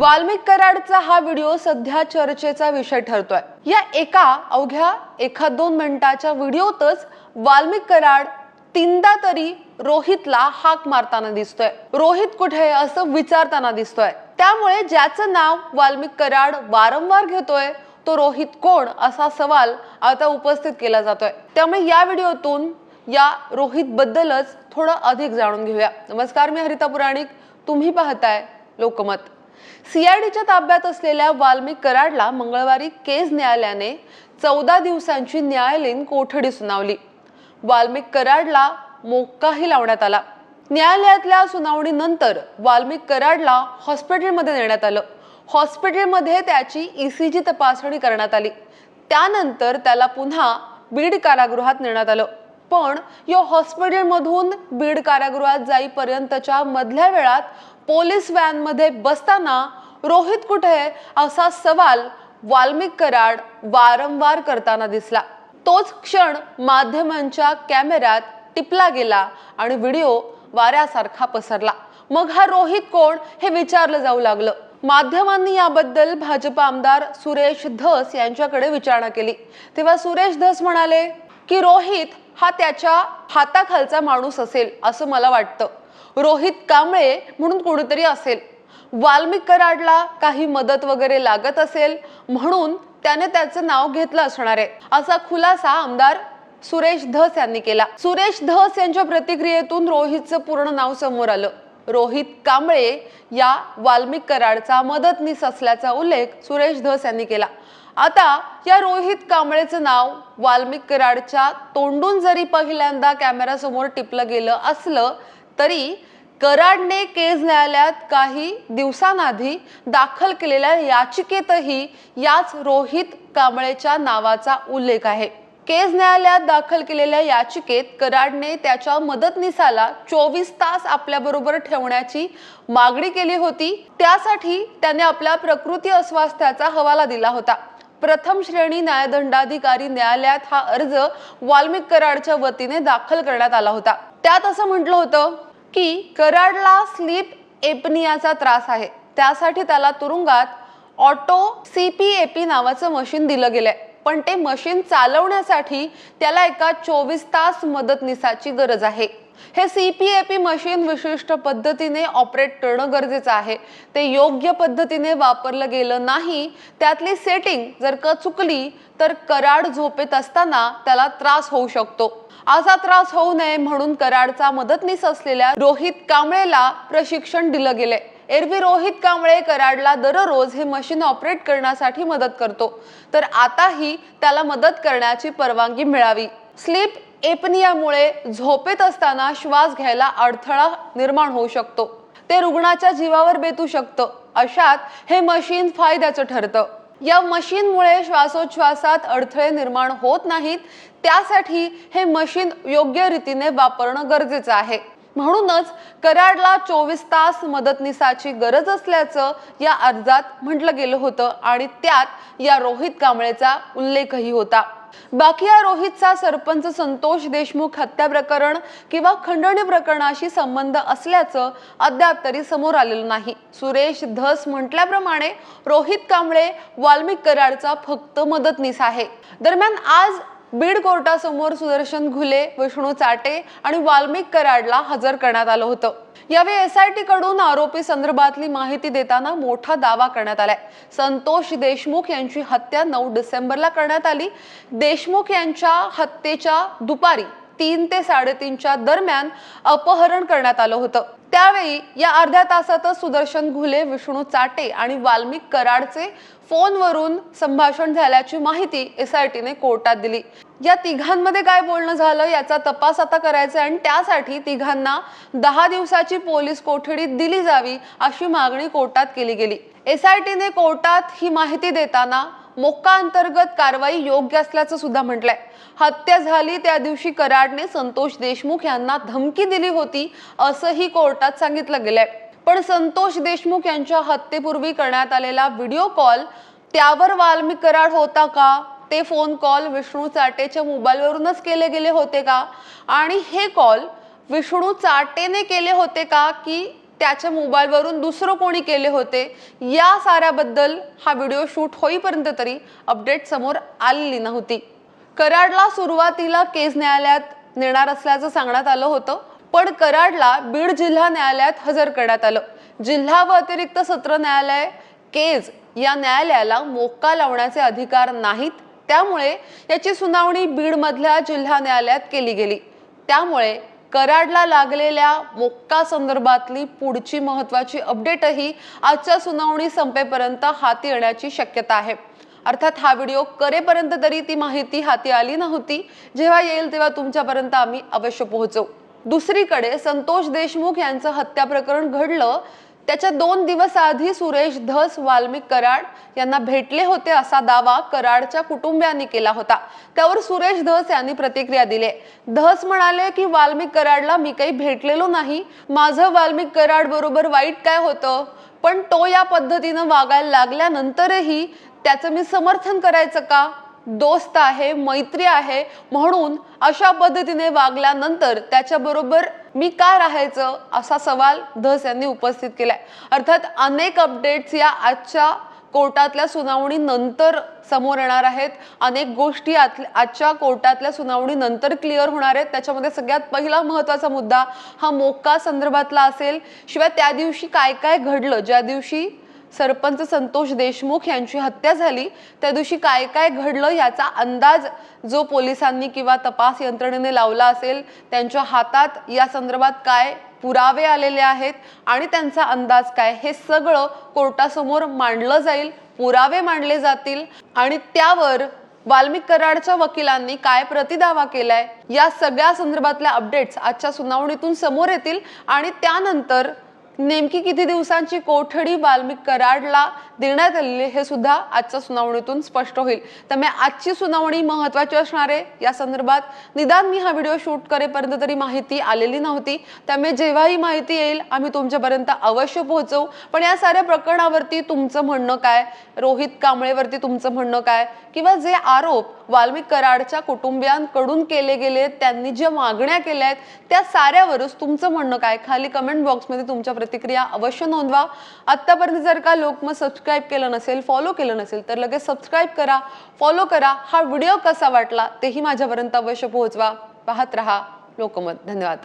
वाल्मिक कराडचा हा व्हिडिओ सध्या चर्चेचा विषय ठरतोय. या एका अवघ्या एखाद दोन मिनिटाच्या व्हिडिओतच वाल्मिक कराड तीनदा तरी रोहितला हाक मारताना दिसतोय. रोहित कुठे असं विचारताना दिसतोय. त्यामुळे ज्याचं नाव वाल्मिक कराड वारंवार घेतोय तो रोहित कोण असा सवाल आता उपस्थित केला जातोय. त्यामुळे या व्हिडिओतून या रोहित बद्दलच थोडं अधिक जाणून घेऊया. नमस्कार मी हरिता पुराणिक. तुम्ही पाहताय लोकमत. सीआयडीच्या ताब्यात असलेल्या वाल्मिक कराडला मंगळवारी केज न्यायालयाने चौदा दिवसांची न्यायालयीन कोठडी सुनावली. वाल्मिक कराडला मोक्काही लावण्यात आला. न्यायालयातल्या सुनावणीनंतर वाल्मिक कराडला हॉस्पिटलमध्ये नेण्यात आलं. हॉस्पिटलमध्ये त्याची ईसीजी तपासणी करण्यात आली. त्यानंतर त्याला पुन्हा बीड कारागृहात नेण्यात आलं. पण या हॉस्पिटलमधून बीड कारागृहात जाईपर्यंतच्या मधल्या वेळात पोलीस व्हॅनमध्ये बसताना रोहित कुठे असा सवाल वाल्मिक कराड वारंवार करताना दिसला. तोच क्षण माध्यमांच्या कॅमेऱ्यात टिपला गेला आणि व्हिडिओ वाऱ्यासारखा पसरला. मग हा रोहित कोण हे विचारलं जाऊ लागलं. माध्यमांनी याबद्दल भाजप आमदार सुरेश धस यांच्याकडे विचारणा केली. तेव्हा सुरेश धस म्हणाले की रोहित हा त्याच्या हाताखालचा माणूस असेल असं मला वाटतं. रोहित कांबळे म्हणून कोणीतरी असेल. वाल्मिक कराडला काही मदत वगैरे लागत असेल म्हणून त्याने त्याचं नाव घेतलं असणार आहे. असा खुलासा आमदार सुरेश धस यांनी केला. सुरेश धस यांच्या प्रतिक्रियेतून रोहितचं पूर्ण नाव समोर आलं. रोहित कांबळे या वाल्मिक कराडचा मदतनीस असल्याचा उल्लेख सुरेश धस यांनी केला. आता या रोहित कांबळेचं नाव वाल्मिक कराडच्या तोंडून जरी पहिल्यांदा कॅमेरासमोर टिपलं गेलं असलं तरी कराडने केज न्यायालयात काही दिवसांआधी दाखल केलेल्या याचिकेतही याच रोहित कांबळेच्या नावाचा उल्लेख आहे. केज न्यायालयात दाखल केलेल्या याचिकेत कराडने त्याच्या मदतनीसाला चोवीस तास आपल्याबरोबर ठेवण्याची मागणी केली होती. त्यासाठी त्याने आपल्या प्रकृती अस्वास्थ्याचा हवाला दिला होता. प्रथम श्रेणी न्यायदंडाधिकारी न्यायालयात हा अर्ज वाल्मिक कराडच्या वतीने दाखल करण्यात आला होता. त्यात असं म्हटलं होतं की कराडला स्लीप एपनियाचा त्रास आहे. त्यासाठी त्याला तुरुंगात ऑटो सीपीएपी नावाचं मशीन दिलं गेलंय. पण ते मशीन चालवण्यासाठी त्याला एका चोवीस तास मदतनीसाची गरज आहे. हे सीपीएपी मशीन विशिष्ट पद्धतीने ऑपरेट करणं गरजेचं आहे. ते योग्य पद्धतीने वापरलं गेलं नाही त्यातली सेटिंग जर का चुकली तर कराड झोपेत असताना त्याला त्रास होऊ शकतो. असा त्रास होऊ नये म्हणून कराडचा मदतनीस असलेल्या रोहित कांबळेला प्रशिक्षण दिलं गेलंय. एरवी रोहित कांबळे कराडला दररोज हे मशीन ऑपरेट करण्यासाठी मदत करतो. तर आताही त्याला मदत करण्याची परवानगी मिळावी. स्लीप एपनियामुळे झोपेत असताना श्वास घ्यायला अडथळा निर्माण होऊ शकतो. ते रुग्णाच्या जीवावर बेतू शकतं. अशात हे मशीन फायद्याचं ठरतं. या मशीनमुळे श्वासोच्छ्वासात अडथळे निर्माण होत नाहीत. त्यासाठी हे मशीन योग्य रीतीने वापरणं गरजेचं आहे. म्हणूनच कराडला चोवीस तास मदतनीसाची गरज असल्याचं या अर्जात म्हटलं गेलं होतं आणि त्यात या रोहित कांबळेचा उल्लेखही होता. बाकी या रोहितचा सरपंच संतोष देशमुख हत्या प्रकरण किंवा खंडणी प्रकरणाशी संबंध असल्याचं अद्याप तरी समोर आलेलं नाही. सुरेश धस म्हटल्याप्रमाणे रोहित कांबळे वाल्मिक कराडचा फक्त मदतनीस आहे. दरम्यान आज बीड कोर्टासमोर सुदर्शन घुले विष्णू चाटे आणि वाल्मिक कराडला हजर करण्यात आलं होतं. यावेळी एसआयटी कडून आरोपी संदर्भातली माहिती देताना मोठा दावा करण्यात आलाय. संतोष देशमुख यांची हत्या नऊ डिसेंबरला करण्यात आली. देशमुख यांच्या हत्येच्या दुपारी तीन ते साडेतीनच्या दरम्यान अपहरण करण्यात आलं होतं. त्यावेळी या अर्ध्या तासातच सुदर्शन घुले विष्णू चाटे आणि वाल्मिक कराडचे फोनवरून संभाषण झाल्याची माहिती एसआयटीने कोर्टात दिली. या तिघांमध्ये काय बोलणं झालं याचा तपास आता करायचा आणि त्यासाठी तिघांना दहा दिवसाची पोलीस कोठडी दिली जावी अशी मागणी कोर्टात केली गेली. एसआयटीने कोर्टात ही माहिती देताना मोक्का अंतर्गत कारवाई योग्य असल्याचं सुद्धा म्हटलंय. हत्या झाली त्या दिवशी कराडने संतोष देशमुख यांना धमकी दिली होती असंही कोर्टात सांगितलं गेलंय. पण संतोष देशमुख यांच्या हत्येपूर्वी करण्यात आलेला व्हिडिओ कॉल त्यावर वाल्मिक कराड होता का? ते फोन कॉल विष्णू चाटेच्या मोबाईलवरूनच केले गेले होते का? आणि हे कॉल विष्णू चाटेने केले होते का की त्याच्या मोबाईलवरून दुसरं कोणी केले होते या साऱ्याबद्दल हा व्हिडिओ शूट होईपर्यंत तरी अपडेट समोर आलेली नव्हती. कराडला सुरुवातीला केस न्यायालयात नेणार असल्याचं सांगण्यात आलं होतं पण कराडला बीड जिल्हा न्यायालयात हजर करण्यात आलं. जिल्हा व अतिरिक्त सत्र न्यायालय केज या न्यायालयाला मोक्का लावण्याचे अधिकार नाहीत त्यामुळे याची सुनावणी बीडमधल्या जिल्हा न्यायालयात केली गेली. त्यामुळे कराडला लागलेल्या मोक्का संदर्भातली पुढची महत्वाची अपडेटही आजच्या सुनावणी संपेपर्यंत हाती येण्याची शक्यता आहे. अर्थात हा व्हिडिओ करेपर्यंत तरी ती माहिती हाती आली नव्हती. जेव्हा येईल तेव्हा तुमच्यापर्यंत आम्ही अवश्य पोहोचवू दुसरीकडे संतोष देशमुख यांचं हत्या प्रकरण घडलं त्याच्या दोन दिवस आधी सुरेश धस वाल्मिक कराड यांना भेटले होते असा दावा कराडच्या कुटुंबियांनी केला होता. त्यावर सुरेश धस यांनी प्रतिक्रिया दिली. धस म्हणाले की वाल्मिक कराडला मी काही भेटलेलो नाही. माझं वाल्मिक कराड बरोबर वाईट काय होतं? पण तो या पद्धतीनं वागायला लागल्यानंतरही त्याचं मी समर्थन करायचं का? दोस्त आहे मैत्री आहे म्हणून अशा पद्धतीने वागल्यानंतर त्याच्याबरोबर मी का राहायचं असा सवाल धस यांनी उपस्थित केलाय. अर्थात अनेक अपडेट्स या आजच्या कोर्टातल्या सुनावणी नंतर समोर येणार आहेत. अनेक गोष्टी आजच्या कोर्टातल्या सुनावणी नंतर क्लिअर होणार आहेत. त्याच्यामध्ये सगळ्यात पहिला महत्त्वाचा मुद्दा हा मोक्का संदर्भातला असेल. शिवाय त्या दिवशी काय काय घडलं? ज्या दिवशी सरपंच संतोष देशमुख यांची हत्या झाली. त्या दिवशी काय काय घडलं याचा अंदाज जो पोलिसांनी किंवा तपास यंत्रणेने लावला असेल त्यांच्या हातात या संदर्भात काय पुरावे आलेले आहेत आणि त्यांचा अंदाज काय? हे सगळं कोर्टासमोर मांडलं जाईल पुरावे मांडले जातील आणि त्यावर वाल्मिक कराडच्या वकिलांनी काय प्रतिदावा केलाय? या सगळ्या संदर्भातल्या अपडेट्स आजच्या सुनावणीतून समोर येतील आणि त्यानंतर नेमकी किती दिवसांची कोठडी वाल्मिक कराडला देण्यात आलेली हे सुद्धा आजच्या सुनावणीतून स्पष्ट होईल. त्यामुळे आजची सुनावणी महत्वाची असणार आहे. या संदर्भात निदान मी हा व्हिडिओ शूट करेपर्यंत तरी माहिती आलेली नव्हती. त्यामुळे जेव्हाही माहिती येईल आम्ही तुमच्यापर्यंत अवश्य पोहोचवू. पण या साऱ्या प्रकरणावरती तुमचं म्हणणं काय? रोहित कांबळेवरती तुमचं म्हणणं काय? किंवा जे आरोप वाल्मिक कराडच्या कुटुंबियांकडून केले गेले त्यांनी ज्या मागण्या केल्या आहेत त्या साऱ्यावरच तुमचं म्हणणं काय? खाली कमेंट बॉक्समध्ये तुमच्या प्रतिक्रिया अवश्य नोंदवा. आत्तापर्यंत जर का लोकमत सबस्क्राईब केलं नसेल फॉलो केलं नसेल तर लगेच सबस्क्राईब करा फॉलो करा. हा व्हिडिओ कसा वाटला तेही माझ्यापर्यंत अवश्य पोहोचवा. पाहत रहा लोकमत. धन्यवाद.